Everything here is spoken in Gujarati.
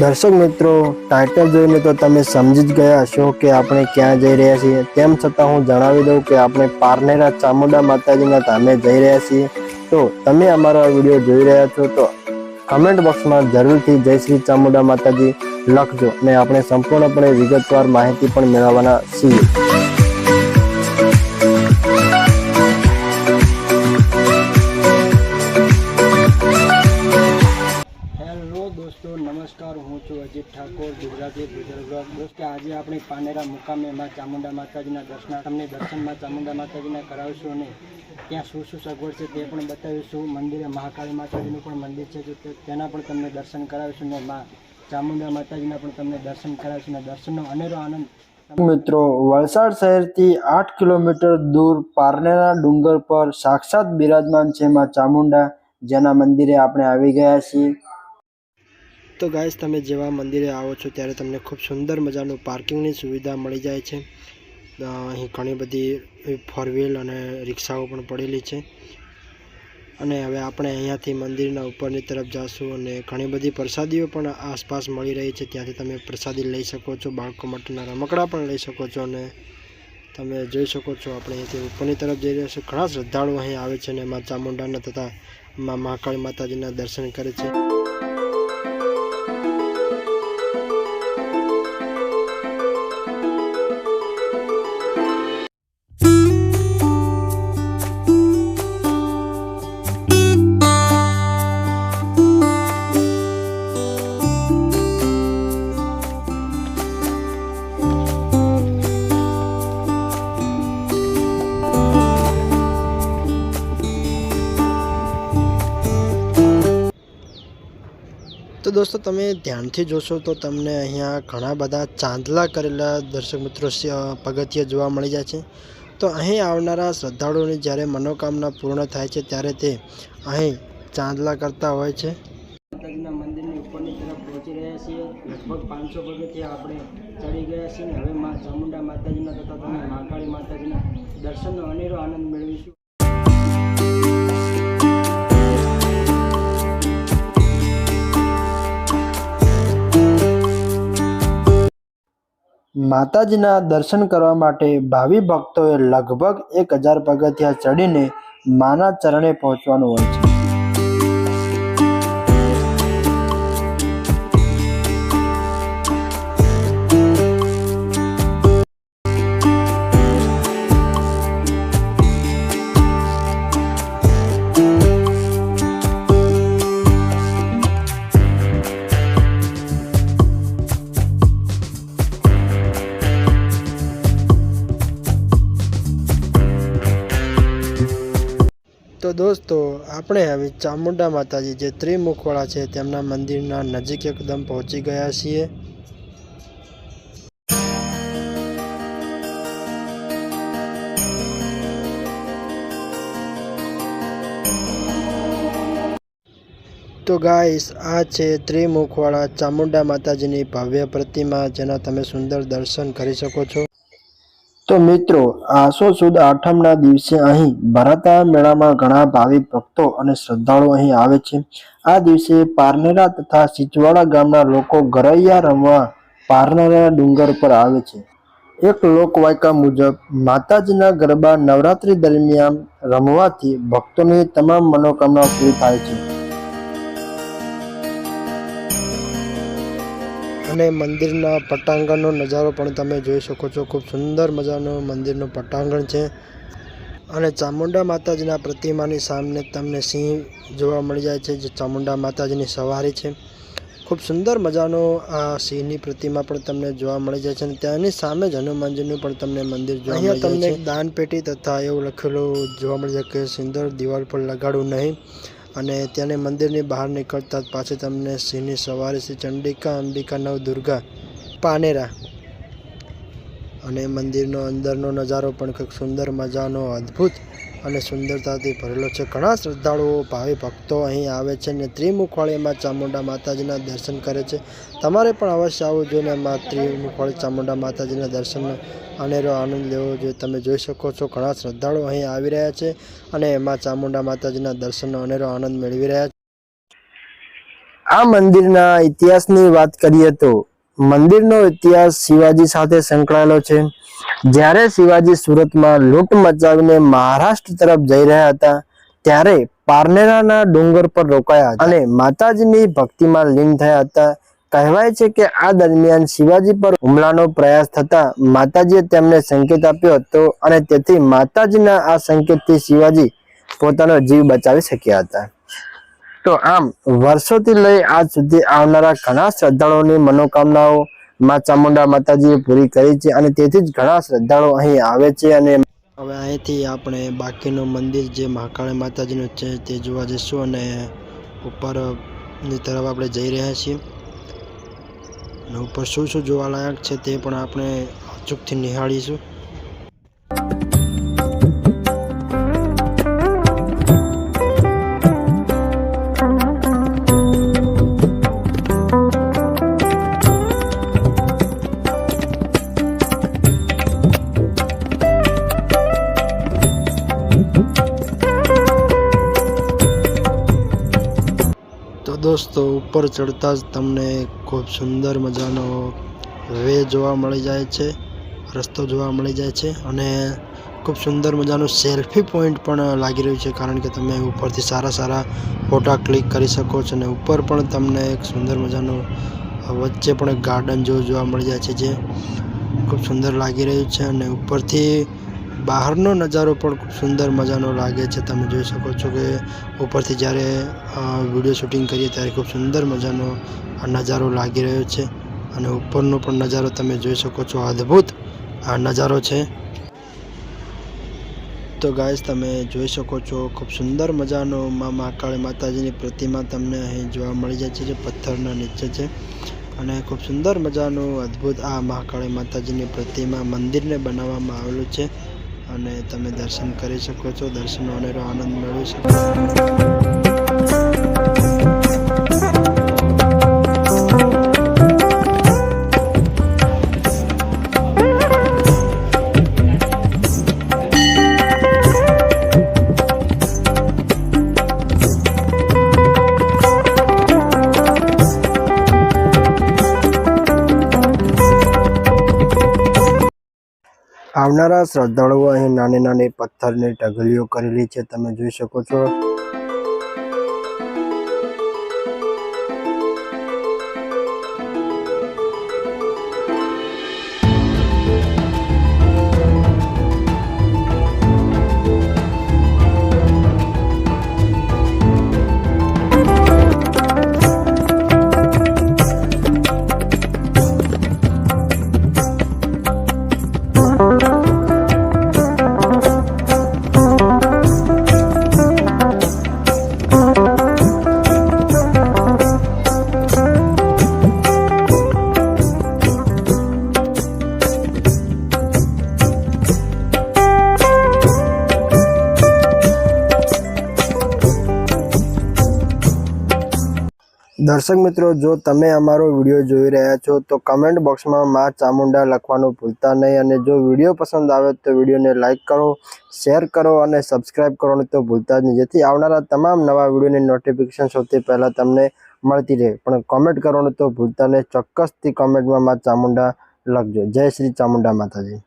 દર્શક મિત્રો ટાઇટલ જોઈને તો તમે સમજી જ ગયા હશો કે આપણે ક્યાં જઈ રહ્યા છીએ. તેમ છતાં હું જણાવી દઉં કે આપણે પારનેરા ચામુંડા માતાજીના ધામે જઈ રહ્યા છીએ. તો તમે અમારો આ વીડિયો જોઈ રહ્યા છો તો કમેન્ટ બોક્સમાં જરૂરથી જય શ્રી ચામુંડા માતાજી લખજો અને આપણે સંપૂર્ણપણે વિગતવાર માહિતી પણ મેળવવાના છીએ. હું છું અજીત ઠાકોર, ગુજરાતી દોસ્તો, આજે આપણે પાનેરા મુકામે માં ચામુંડા માતાજીના દર્શન, તમને દર્શનમાં ચામુંડા માતાજીના કરાવીશું અને ત્યાં શું શું સગવડ છે તે પણ બતાવીશું. મંદિરે મહાકાળી માતાજીનું પણ મંદિર છે, તો તેના પણ તમને દર્શન કરાવીશું ને માં ચામુંડા માતાજીના પણ તમને દર્શન કરાવીશું અને દર્શનનો અનેરો આનંદ. મિત્રો, વલસાડ શહેરથી આઠ કિલોમીટર દૂર પારનેરા ડુંગર પર સાક્ષાત બિરાજમાન છે માં ચામુંડા, જેના મંદિરે આપણે આવી ગયા છીએ. તો ગાઈસ, તમે જેવા મંદિરે આવો છો ત્યારે તમને ખૂબ સુંદર મજાનું પાર્કિંગની સુવિધા મળી જાય છે. અહીં ઘણી બધી ફોર વ્હીલ અને રિક્ષાઓ પણ પડેલી છે. અને હવે આપણે અહીંયાથી મંદિરના ઉપરની તરફ જાશું અને ઘણી બધી પ્રસાદીઓ પણ આસપાસ મળી રહી છે. ત્યાંથી તમે પ્રસાદી લઈ શકો છો, બાળકો માટેના રમકડા પણ લઈ શકો છો અને તમે જોઈ શકો છો આપણે અહીંથી ઉપરની તરફ જઈ રહ્યા છીએ. ઘણા શ્રદ્ધાળુઓ અહીં આવે છે અને મા ચામુંડાના તથા મા મહાકાળી માતાજીના દર્શન કરે છે. તો દોસ્તો તમે ધ્યાનથી જોશો તો તમને અહીંયા ઘણા બધા ચાંદલા કરેલા દર્શક મિત્રો પગથિયા જોવા મળી જાય છે. તો અહીં આવનારા શ્રદ્ધાળુઓની જ્યારે મનોકામના પૂર્ણ થાય છે ત્યારે તે અહીં ચાંદલા કરતા હોય છે. માતાજીના મંદિરની અનેરો આનંદ મેળવીશું. માતાજીના દર્શન કરવા માટે ભાવિ ભક્તોએ લગભગ એક હજાર પગથિયા ચડીને માના ચરણે પહોંચવાનું હોય છે. તો દોસ્તો, આપણે હવે ચામુંડા માતાજી જે ત્રિમુખવાળા છે, તેમના મંદિરના નજીક એકદમ પહોંચી ગયા છીએ. તો ગાઈસ આ છે ત્રિમુખવાળા ચામુંડા માતાજીની ભવ્ય પ્રતિમા, જેના તમે સુંદર દર્શન કરી શકો છો. તો મિત્રો, આસો સુદ આઠમના દિવસે અહીં ભરાતા મેળામાં ઘણા ભાવિક ભક્તો અને શ્રદ્ધાળુઓ અહીં આવે છે. આ દિવસે પારનેરા તથા સિચવાડા ગામના લોકો ગરૈયા રમવા પારનેરા ડુંગર પર આવે છે. એક લોકવાયકા મુજબ, માતાજીના ગરબા નવરાત્રી દરમિયાન રમવાથી ભક્તોની તમામ મનોકામના પૂરી થાય છે. અને મંદિરના પટાંગણનો નજારો પણ તમે જોઈ શકો છો. ખૂબ સુંદર મજાનો મંદિરનું પટાંગણ છે. અને ચામુંડા માતાજીના પ્રતિમાની સામે તમને સિંહ જોવા મળી જાય છે જે ચામુંડા માતાજીની સવારી છે. ખૂબ સુંદર મજાનો આ સિંહની પ્રતિમા પણ તમને જોવા મળી જાય છે અને ત્યાંની સામે જ હનુમાનજીનું પણ તમને મંદિર જોવા મળી તમને દાન પેટી તથા એવું લખેલું જોવા મળી જાય કે સુંદર દિવાલ પર લગાડવું નહીં. અને ત્યાંને મંદિરની બહાર નીકળતા જ પાછી તમને સિંહની સવારી શ્રી ચંડિકા, અંબિકા નવ દુર્ગા પાનેરા અને મંદિરનો અંદરનો નજારો પણ કંઈક સુંદર મજાનો, અદ્ભુત અને સુંદરતાથી ભરેલો છે. ઘણા શ્રદ્ધાળુઓ, ભાવિ ભક્તો અહીં આવે છે અને ત્રિમુખવાળીમાં ચામુંડા માતાજીના દર્શન કરે છે. તમારે પણ અવશ્ય આવવું જોઈએ અને ત્રિમુખવાળી ચામુંડા માતાજીના દર્શનનો અનેરો આનંદ લેવો જોઈએ. તમે જોઈ શકો છો ઘણા શ્રદ્ધાળુઓ અહીં આવી રહ્યા છે અને એમાં ચામુંડા માતાજીના દર્શનનો અનેરો આનંદ મેળવી રહ્યા છે. આ મંદિરના ઇતિહાસની વાત કરીએ તો મંદિરનો ઇતિહાસ શિવાજી સાથે સંકળાયેલો છે. જ્યારે શિવાજી સુરતમાં લૂંટ મચાવીને મહારાષ્ટ્ર તરફ જઈ રહ્યા હતા, ત્યારે પારનેરાના ડુંગર પર રોકાયા અને માતાજીની ભક્તિમાં લીન થયા હતા. કહેવાય છે કે આ દરમિયાન શિવાજી પર હુમલાનો પ્રયાસ થતા માતાજીએ તેમને સંકેત આપ્યો હતો અને તેથી માતાજીના આ સંકેતથી શિવાજી પોતાનો જીવ બચાવી શક્યા હતા. તો આમ, વર્ષોથી લઈ આજ સુધી આવનારા ઘણા શ્રદ્ધાળુઓની મનોકામનાઓ માં ચામુંડા માતાજીએ પૂરી કરી છે અને તેથી જ ઘણા શ્રદ્ધાળુઓ અહીં આવે છે અને હવે અહીંથી આપણે બાકીનું મંદિર જે મહાકાળી માતાજીનું છે તે જોવા જઈશું અને ઉપરની તરફ આપણે જઈ રહ્યા છીએ. અને ઉપર શું શું જોવાલાયક છે તે પણ આપણે અચૂકથી નિહાળીશું. દોસ્તો, ઉપર ચડતા જ તમને ખૂબ સુંદર મજાનો વે જોવા મળી જાય છે, રસ્તો જોવા મળી જાય છે અને ખૂબ સુંદર મજાનું સેલ્ફી પોઈન્ટ પણ લાગી રહ્યું છે કારણ કે તમે ઉપરથી સારા સારા ફોટા ક્લિક કરી શકો છો અને ઉપર પણ તમને એક સુંદર મજાનું વચ્ચે પણ ગાર્ડન જેવું જોવા મળી જાય છે જે ખૂબ સુંદર લાગી રહ્યું છે અને ઉપરથી બહારનો નજારો પણ ખૂબ સુંદર મજાનો લાગે છે. તમે જોઈ શકો છો કે ઉપરથી જ્યારે વીડિયો શૂટિંગ કરીએ ત્યારે ખૂબ સુંદર મજાનો નજારો લાગી રહ્યો છે. અને ઉપરનો પણ નજારો તમે જોઈ શકો છો. અદ્ભુત આ નજારો છે. તો ગાઈસ, તમે જોઈ શકો છો ખૂબ સુંદર મજાનો મા મહાકાળી માતાજીની પ્રતિમા તમને અહીં જોવા મળી જાય છે જે પથ્થરના નીચે છે. અને ખૂબ સુંદર મજાનું અદ્ભુત આ મહાકાળી માતાજીની પ્રતિમા મંદિરને બનાવવામાં આવેલું છે. અને તમે દર્શન કરી શકો છો દર્શનનો અનેરો આનંદ મેળવી શકો છો. આવનારા શ્રદ્ધાળુઓ અહીં નાની નાની પથ્થરની ઢગલીઓ કરેલી છે. તમે જોઈ શકો છો દર્શક મિત્રો, જો તમે અમારો વીડિયો જોઈ રહ્યા છો, તો કમેન્ટ બોક્સમાં માં ચામુંડા લખવાનું ભૂલતા નહીં. અને જો વીડિયો પસંદ આવે તો વિડીયોને લાઇક કરો શેર કરો અને સબસ્ક્રાઇબ કરવાનું તો ભૂલતા જ નહીં. જેથી આવનારા તમામ નવા વિડીયોની નોટિફિકેશન સૌથી પહેલાં તમને મળતી રહે. પણ કોમેન્ટ કરવાનું તો ભૂલતા નહીં. ચોક્કસથી કોમેન્ટમાં માં ચામુંડા લખજો. જય શ્રી ચામુંડા માતાજી.